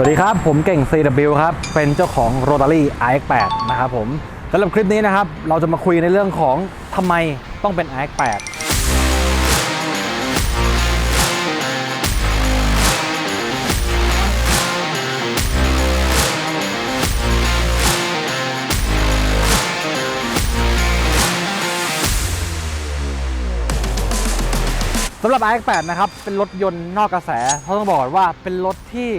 สวัสดีครับ ผมเก่ง CW ครับ เป็นเจ้าของ Rotary RX8 นะครับผมสำหรับคลิปนี้นะครับ เราจะมาคุยในเรื่องของทำไมต้องเป็น RX8 สำหรับ RX8 นะครับ เป็นรถยนต์นอกกระแสเพราะต้องบอกว่าเป็นรถที่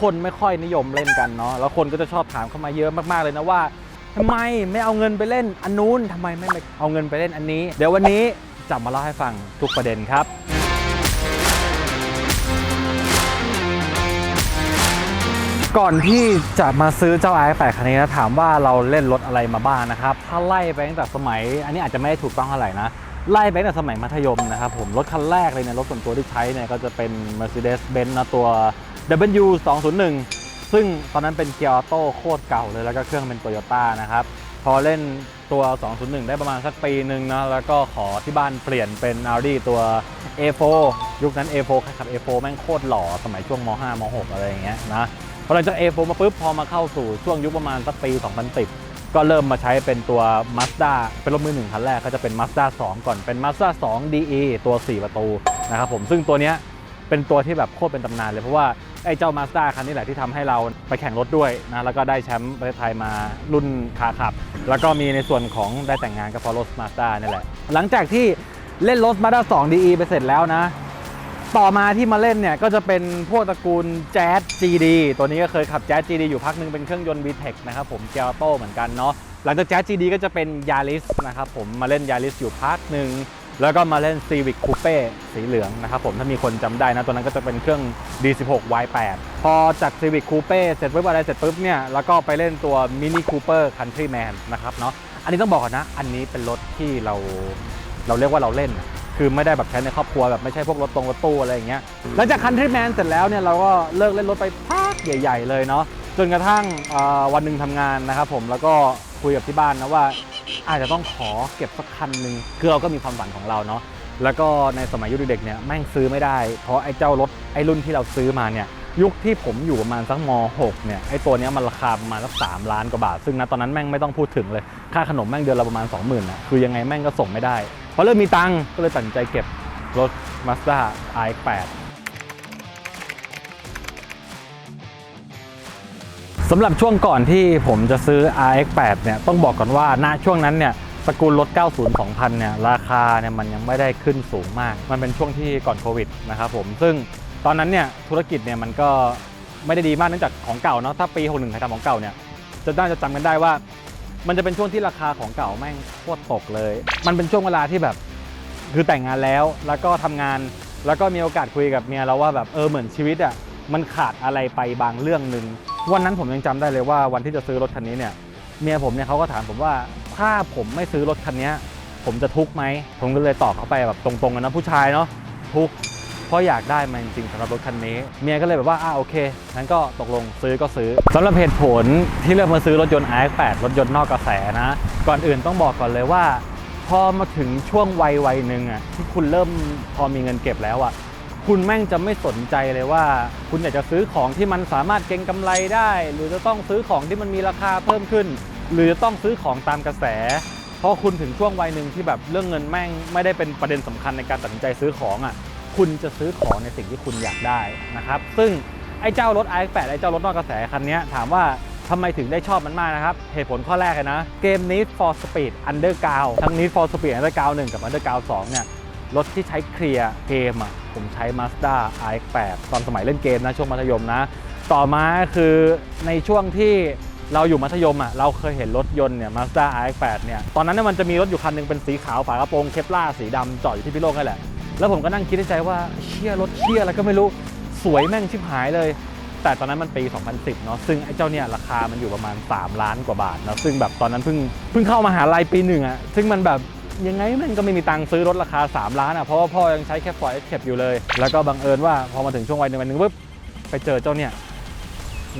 คนไม่ค่อยนิยมเล่นกันเนาะแล้วคนก็จะชอบถามเข้ามาเยอะมากๆเลยนะว่าทำไมไม่เอาเงินไปเล่นอันนู้นทำไมไม่เอาเงินไปเล่นอันนี้ เดี๋ยววันนี้จะมาเล่าให้ฟังทุกประเด็นครับ ก่อนที่จะมาซื้อเจ้า i8 คันนี้นะถามว่าเราเล่นรถอะไรมาบ้างนะครับ ถ้าไล่ไปตั้งแต่สมัย อันนี้อาจจะไม่ได้ถูกต้องเท่าไหร่นะไล่ไปตั้งแต่สมัยมัธยมนะครับผมรถคันแรกเลยเนี่ยรถส่วนตัวที่ใช้เนี่ยก็จะเป็น Mercedes-Benz นะตัว W 201 ซึ่งตอนนั้นเป็นเกียร์ออโต้โคตรเก่าเลยแล้วก็เครื่องเป็น Toyota นะครับพอเล่นตัว 201 ได้ประมาณสักปีหนึ่งนะแล้วก็ขอที่บ้านเปลี่ยนเป็น Audi ตัว A4 ยุคนั้น A4 ขับ A4 แม่งโคตรหล่อสมัยช่วงม 5 ม 6 อะไรอย่างเงี้ยนะพอหลังจาก A4 มาปุ๊บพอมาเข้าสู่ช่วงยุคประมาณสักปี 2010 ก็เริ่มมาใช้เป็นตัว Mazda เป็นรถมือหนึ่งคันแรกก็จะเป็น Mazda 2 ก่อนเป็น Mazda 2 DE ตัว 4 ประตูนะครับผมซึ่งตัวเนี้ยเป็นตัวที่แบบโคตรเป็นตำนานเลยเพราะว่า ไอ้เจ้า Mazda คันนี้แหละที่ทำให้เราไปแข่งรถด้วยนะแล้วก็ได้แชมป์ประเทศไทยมารุ่นขาขับ แล้วก็มีในส่วนของได้แต่งงานกับพอรถ Mazda นี่แหละ หลังจากที่เล่นรถ Mazda 2 DE ไปเสร็จแล้วนะ ต่อมาที่มาเล่นเนี่ยก็จะเป็นพวกตระกูลแจ๊ส GD ตัวนี้ก็เคยขับแจ๊ส GD อยู่พักหนึ่งเป็นเครื่องยนต์ VTEC นะครับผมเกียร์โต้เหมือนกันเนาะหลังจากแจ๊ส GD ก็จะเป็น Yaris นะครับผมมาเล่น Yaris อยู่พักหนึ่ง แล้วก็มาเล่น Civic Coupe สีเหลืองนะครับผมถ้ามีคนจำได้นะตัวนั้นก็จะเป็นเครื่อง D16 Y8 พอจาก Civic Coupe เสร็จปุ๊บอะไรเสร็จปุ๊บเนี่ยแล้วก็ไปเล่นตัว Mini Cooper Countryman นะครับเนาะอันนี้ต้องบอกก่อนนะ อันนี้เป็นรถที่เราเราเรียกว่าเราเล่น คือไม่ได้แบบใช้ในครอบครัวแบบไม่ใช่พวกรถตรงรถตู้อะไรอย่างเงี้ยหลังจากคันทรีแมนเสร็จแล้วเนี่ยเราก็เลิกเล่นรถไปพักใหญ่ ๆ เลยเนาะจนกระทั่งวันหนึ่งทำงานนะครับผมแล้วก็คุยกับที่บ้านนะว่า อาจจะต้องขอเก็บสักคันหนึ่งคือเราก็มีความฝันของเราเนาะแล้วก็ในสมัยยุคเด็กเนี่ยแม่งซื้อไม่ได้ เพราะไอ้เจ้ารถไอ้รุ่นที่เราซื้อมาเนี่ยยุคที่ผมอยู่ประมาณสักม .6 เนี่ยไอ้ตัวนี้มันราคาประมาณสัก3ล้านกว่าบาท ซึ่งณตอนนั้นแม่งไม่ต้องพูดถึงเลย ค่าขนมแม่งเดือนละประมาณ 20,000นะคือยังไงแม่งก็ส่งไม่ได้พอเริ่มมีตังก็เลยตัดใจเก็บรถ Mazda RX8 ำหรับช่วงก่อนที่ผมจะซื้อ RX8 เนี่ยต้องบอกก่อนว่าณช่วงนั้นเนี่ยตระกูลรถ 90 2000 เนี่ยราคาเนี่ยมันยังไม่ได้ขึ้นสูงมาก มันเป็นช่วงที่ก่อนโควิดนะครับผมซึ่งตอนนั้นเนี่ยธุรกิจเนี่ยมันก็ไม่ได้ดีมากเนื่องจากของเก่าเนาะถ้าปี 61ใครทำของเก่าเนี่ยจะน่าจะจำกันได้ว่า มันจะเป็นช่วงที่ราคาของเก่าแม่งโคตรตกเลย มันเป็นช่วงเวลาที่แบบคือแต่งงานแล้วแล้วก็ทำงานแล้วก็มีโอกาสคุยกับเมียแล้วว่าแบบเออเหมือนชีวิตอะ มันขาดอะไรไปบางเรื่องหนึ่งวันนั้นผมยังจำได้เลยว่าวันที่จะซื้อรถคันนี้เนี่ยเมียผมเนี่ยเขาก็ถามผมว่าถ้าผมไม่ซื้อรถคันนี้ผมจะทุกข์ไหมผมก็เลยตอบเขาไปแบบตรงๆกันนะผู้ชายเนาะทุกข์เพราะอยากได้มันจริงสำหรับรถคันนี้ เมียก็เลยแบบว่าอ่าโอเคงั้นก็ตกลงซื้อก็ซื้อสำหรับเหตุผลที่เลือกมาซื้อรถยนต์ RX8 รถยนต์นอกกระแสนะ ก่อนอื่นต้องบอกก่อนเลยว่า พอมาถึงช่วงวัยวัยหนึ่งอะที่คุณเริ่มพอมีเงินเก็บแล้วอะ คุณแม่งจะไม่สนใจเลยว่า คุณอยากจะซื้อของที่มันสามารถเก็งกำไรได้ หรือจะต้องซื้อของที่มันมีราคาเพิ่มขึ้น หรือจะต้องซื้อของตามกระแส เพราะคุณถึงช่วงวัยหนึ่งที่แบบเรื่องเงินแม่งไม่ได้เป็นประเด็นสำคัญในการตัดสินใจซื้อของอะคุณจะซื้อของในสิ่งที่คุณอยากได้นะครับซึ่งไอ้เจ้ารถ i8 ไอ้เจ้ารถนอกกระแสคันนี้ถามว่าทำไมถึงได้ชอบมันมากนะครับเหตุผลข้อแรกเลยนะ เกม Need for Speed Underground ทั้ง Need for Speed Underground 1 กับ Underground 2 เนี่ยรถที่ใช้เคลียร์เกมอะ ผมใช้ Mazda RX8 ตอนสมัยเล่นเกมนะช่วงมัธยมนะ ต่อมาคือในช่วงที่เราอยู่มัธยมอะเราเคยเห็นรถยนต์เนี่ย Mazda RX8 เนี่ยตอนนั้นเนี่ยมันจะมีรถอยู่คันหนึงเป็นสีขาวฝากระโปรงเคปล่าสีดำจอดอยู่ที่พิโลกนี่แหละ แล้วผมก็นั่งคิดในใจว่าเชี่ยรถเชี่ยอะไรก็ไม่รู้สวยแม่งชิบหายเลย แต่ตอนนั้นมันปี 2010 เนาะซึ่งไอ้เจ้าเนี่ยราคามันอยู่ประมาณ 3 ล้านกว่าบาทเนาะซึ่งแบบตอนนั้นเพิ่งเพิ่งเข้ามาหาลัยปีหนึ่งอะซึ่งมันแบบ ยังไงมันก็ไม่มีตังค์ซื้อรถราคา 3 ล้านอะเพราะว่าพ่อยังใช้แค่ฟอร์ดเอสเคอยู่เลย แล้วก็บังเอิญว่าพอมาถึงช่วงวัยหนึ่งวันหนึ่งปุ๊บไปเจอเจ้าเนี่ย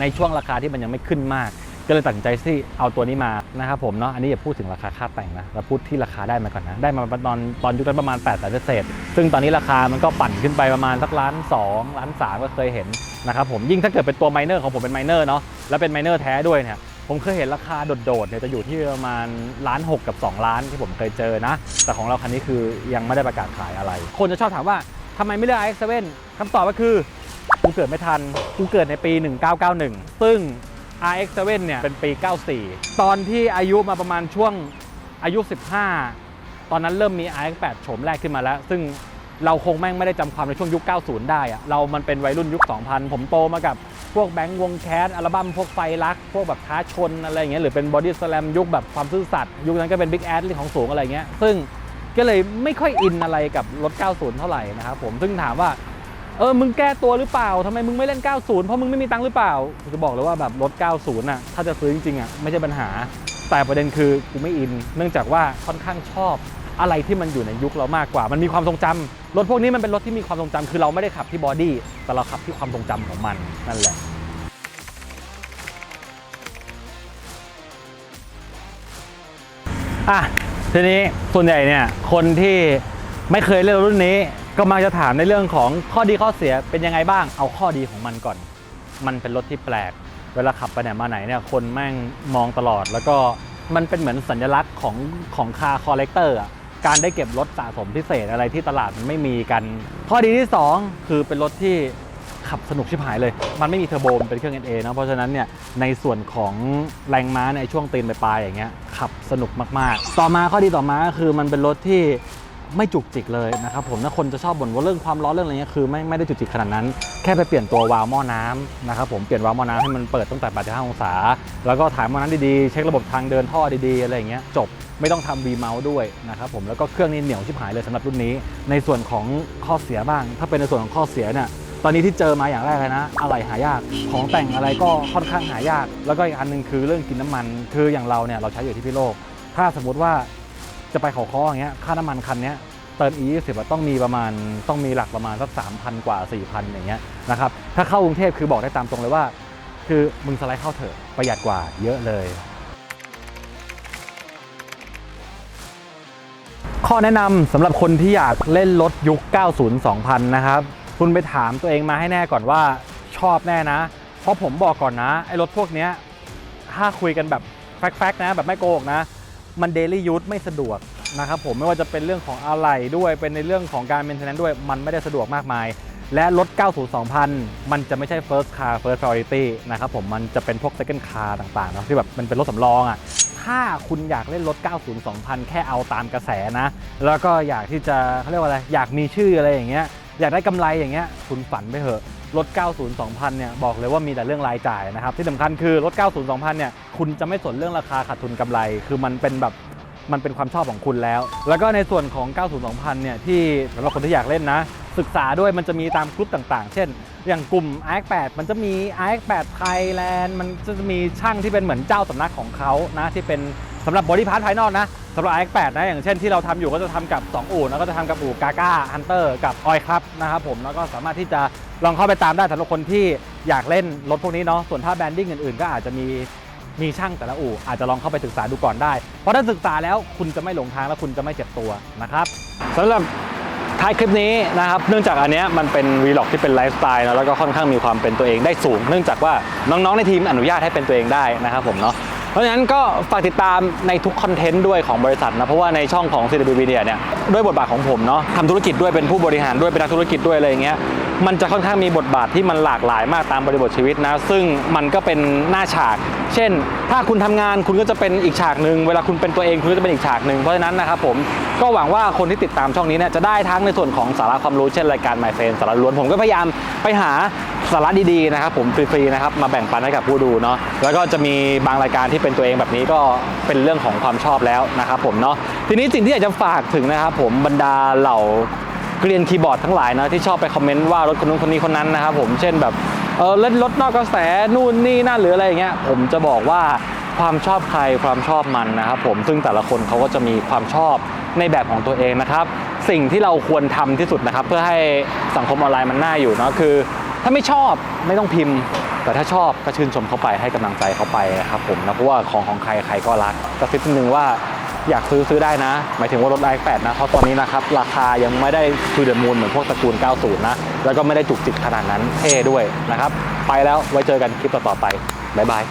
ในช่วงราคาที่มันยังไม่ขึ้นมาก ก็เลยตัดสินใจที่เอาตัวนี้มานะครับผมเนาะอันนี้อย่าพูดถึงราคาค่าแต่งนะเราพูดที่ราคาได้มาก่อนนะได้มาตอนตอนยุคนั้นประมาณ8ปดแสนเศษซึ่งตอนนี้ราคามันก็ปั่นขึ้นไปประมาณสักล้าน2ล้าน3ก็เคยเห็นนะครับผมยิ่งถ้าเกิดเป็นตัวไมเนอร์ของผมเป็นไมเนอร์เนาะแล้วเป็นไมเนอร์แท้ด้วยเนี่ย ผมเคยเห็นราคาโดดๆเนี่ยจะอยู่ที่ประมาณล้าน6กับ 2 ล้านที่ผมเคยเจอนะ แต่ของเราคันนี้คือยังไม่ได้ประกาศขายอะไร คนจะชอบถามว่าทำไมไม่เลือก iX7 คำตอบก็คือ กูเกิดไม่ทัน กูเกิดในปี 1991 ซึ่ง RX7 เนี่ยเป็นปี 94 ตอนที่อายุมาประมาณช่วงอายุ 15 ตอนนั้นเริ่มมี RX8 โฉมแรกขึ้นมาแล้ว ซึ่งเราคงแม่งไม่ได้จำความในช่วงยุค 90 ได้อะเรามันเป็นวัยรุ่นยุค 2000 ผมโตมากับ พวกแบงค์วงแคสอัลบั้มพวกไฟรัก พวกแบบท้าชนอะไรอย่างเงี้ยหรือเป็นบอดี้สแลมยุคแบบความซื่อสัตย์ยุคนั้นก็เป็นบิ๊กแอดเรื่องของสูงอะไรเงี้ยซึ่งก็เลยไม่ค่อยอินอะไรกับรถ 90 เท่าไหร่นะครับผมซึ่งถามว่าเออ มึงแก้ตัวหรือเปล่าทำไมมึงไม่เล่น 90 เพราะมึงไม่มีตังค์หรือเปล่าจะบอกเลยว่าแบบรถ 90น่ะ ถ้าจะซื้อจริงๆอะไม่ใช่ปัญหา แต่ประเด็นคือกูไม่อิน เนื่องจากว่าค่อนข้างชอบ อะไรที่มันอยู่ในยุคเรามากกว่า มันมีความทรงจำรถพวกนี้มันเป็นรถที่มีความทรงจำคือเราไม่ได้ขับที่บอดี้แต่เราขับที่ความทรงจำของมันนั่นแหละอะทีนี้ส่วนใหญ่เนี่ยคนที่ไม่เคยเล่นรุ่นนี้ก็มักจะถามในเรื่องของข้อดีข้อเสียเป็นยังไงบ้าง เอาข้อดีของมันก่อน มันเป็นรถที่แปลก เวลาขับไปไหนมาไหนเนี่ยคนแม่งมองตลอด แล้วก็มันเป็นเหมือนสัญลักษณ์ของของคาร์คอลเลกเตอร์อะ การได้เก็บรถสะสมพิเศษอะไรที่ตลาดมันไม่มีกัน ข้อดีที่สองคือเป็นรถที่ขับสนุกชิบหายเลย มันไม่มีเทอร์โบมันเป็นเครื่อง NA นะเพราะฉะนั้นเนี่ยในส่วนของแรงม้าในช่วงตีนปลายๆอย่างเงี้ยขับสนุกมากๆ ต่อมาข้อดีต่อมาก็คือมันเป็นรถที่ ไม่จุกจิกเลยนะครับผมถ้าคนจะชอบบ่นว่าเรื่องความร้อนเรื่องอะไรเงี้ยคือไม่ไม่ได้จุกจิกขนาดนั้น แค่ไปเปลี่ยนตัววาล์วหม้อน้ำนะครับผมเปลี่ยนวาล์วหม้อน้ำให้มันเปิดตั้งแต่85องศา แล้วก็ถ่ายหม้อน้ำดีๆ เช็คระบบทางเดินท่อดีๆ อะไรอย่างเงี้ยจบไม่ต้องทำ V mount ด้วยนะครับผมแล้วก็เครื่องนี้เหนียวชิบหายเลยสำหรับรุ่นนี้ ในส่วนของข้อเสียบ้าง ถ้าเป็นในส่วนของข้อเสียเนี่ยตอนนี้ที่เจอมาอย่างแรกเลยนะ อะไรหายาก ของแต่งอะไรก็ค่อนข้างหายาก แล้วก็อีกอันหนึงคือเรื่องกินน้ำมัน คืออย่างเราเนี่ยเราใช้อยู่ที่พิโลก ถ้าสมมติว่า จะไปเขาค้ออย่างเงี้ยค่าน้ำมันคันเนี้ยเติม E 20อะต้องมีประมาณต้องมีหลักประมาณสัก3,000 กว่า 4,000 อย่างเงี้ยนะครับถ้าเข้ากรุงเทพคือบอกได้ตามตรงเลยว่า คือมึงสไลด์เข้าเถอะประหยัดกว่าเยอะเลย ข้อแนะนำสำหรับคนที่อยากเล่นรถยุค 90 2000 นะครับ คุณไปถามตัวเองมาให้แน่ก่อนว่าชอบแน่นะ เพราะผมบอกก่อนนะ ไอ้รถพวกเนี้ยถ้าคุยกันแบบแฟกๆนะ แบบไม่โกหกนะ มันเดลี่ยู e ไม่สะดวกนะครับผมไม่ว่าจะเป็นเรื่องของอะไหล่ด้วยเป็นในเรื่องของการเมนเทนแนนด้วย มันไม่ได้สะดวกมากมาย และรถ 90 2000 มันจะไม่ใช่ first car first priority นะครับผมมันจะเป็นพวก second car ต่างๆเนะที่แบบมันเป็นรถสำรองอะถ้าคุณอยากเล่นรถ 90 2000 แค่เอาตามกระแสนะ แล้วก็อยากที่จะเขาเรียกว่าอะไร อยากมีชื่ออะไรอย่างเงี้ย อยากได้กำไรอย่างเงี้ย คุณฝันไปเถอะ รถ 90 2000 เนี่ยบอกเลยว่ามีแต่เรื่องรายจ่ายนะครับ ที่สำคัญคือรถ 90 2000 เนี่ยคุณจะไม่สนเรื่องราคาขาดทุนกำไร คือมันเป็นแบบมันเป็นความชอบของคุณแล้ว แล้วก็ในส่วนของ 90 2000 เนี่ยที่สำหรับคนที่อยากเล่นนะ ศึกษาด้วยมันจะมีตามกลุ่มต่างๆ เช่น อย่างกลุ่ม iX8 มันจะมี iX8 Thailand มันจะมีช่างที่เป็นเหมือนเจ้าสำนักของเขานะที่เป็นสำหรับบอดี้พาร์ทภายนอกนะสำหรับ iX8 นะอย่างเช่นที่เราทำอยู่ก็จะทำกับ 2 อู่แล้วก็จะทำกับอู่กาก้าฮันเตอร์กับออยครับนะครับผมแล้วก็สามารถที่จะ ลองเข้าไปตามได้สำหรับคนที่อยากเล่นรถพวกนี้เนาะส่วนถ้าแบรนดิ้งอื่นๆ ก็อาจจะมีมีช่างแต่ละอู่อาจจะลองเข้าไปศึกษาดูก่อนได้ เพราะถ้าศึกษาแล้วคุณจะไม่หลงทางและคุณจะไม่เจ็บตัวนะครับสำหรับท้ายคลิปนี้นะครับ เนื่องจากอันเนี้ยมันเป็นวีล็อกที่เป็นไลฟ์สไตล์นะแล้วก็ค่อนข้างมีความเป็นตัวเองได้สูง เนื่องจากว่าน้องๆในทีมอนุญาตให้เป็นตัวเองได้นะครับผมเนาะเพราะฉะนั้นก็ฝากติดตามในทุกคอนเทนต์ด้วยของบริษัทนะ เพราะว่าในช่องของ CW Media เนี่ยด้วยบทบาทของผมเนาะทำธุรกิจด้วยเป็นผู้บริหารด้วยเป็นนักธุรกิจด้วยอะไรอย่างเงี้ย มันจะค่อนข้างมีบทบาทที่มันหลากหลายมากตามบริบทชีวิตนะ ซึ่งมันก็เป็นหน้าฉาก เช่น ถ้าคุณทำงานคุณก็จะเป็นอีกฉากหนึ่งเวลาคุณเป็นตัวเองคุณก็จะเป็นอีกฉากหนึ่งเพราะฉะนั้นนะครับผมก็หวังว่าคนที่ติดตามช่องนี้เนี่ยจะได้ทั้งในส่วนของสาระความรู้เช่นรายการ My f r i e n d สาระล้วนผมก็พยายามไปหาสาระดีๆนะครับผมฟรีๆนะครับมาแบ่งปันให้กับผู้ดูเนาะแล้วก็จะมีบางรายการที่เป็นตัวเองแบบนี้ก็เป็นเรื่องของความชอบแล้วนะครับผมเนาะทีนี้สิ่งที่อยากจะฝากถึงนะครับผมบรรดาเหล่า เกรียนคีย์บอร์ดทั้งหลายนะที่ชอบไปคอมเมนต์ว่ารถคนนู้นคนนี้คนนั้นนะครับผมเช่นแบบเออเล่นรถนอกกระแสนู่นนี่นั่นหรืออะไรอย่างเงี้ยผมจะบอกว่าความชอบใครความชอบมันนะครับผมซึ่งแต่ละคนเขาก็จะมีความชอบในแบบของตัวเองนะครับ สิ่งที่เราควรทำที่สุดนะครับ เพื่อให้สังคมออนไลน์มันน่าอยู่เนาะคือ ถ้าไม่ชอบไม่ต้องพิมพ์ แต่ถ้าชอบก็ชื่นชมเขาไปให้กำลังใจเขาไปนะครับผมนะเพราะว่าของของใครใครก็รักกระซิบนิดนึงว่า อยากซื้อซื้อได้นะ หมายถึงว่ารถ i8 นะ เพราะตอนนี้นะครับ ราคายังไม่ได้คือเดอะมูลเหมือนพวกตระกูล 90 นะ แล้วก็ไม่ได้จุกจิกขนาดนั้นเท่ด้วยนะครับ ไปแล้วไว้เจอกันคลิปต่อๆไปบ๊ายบาย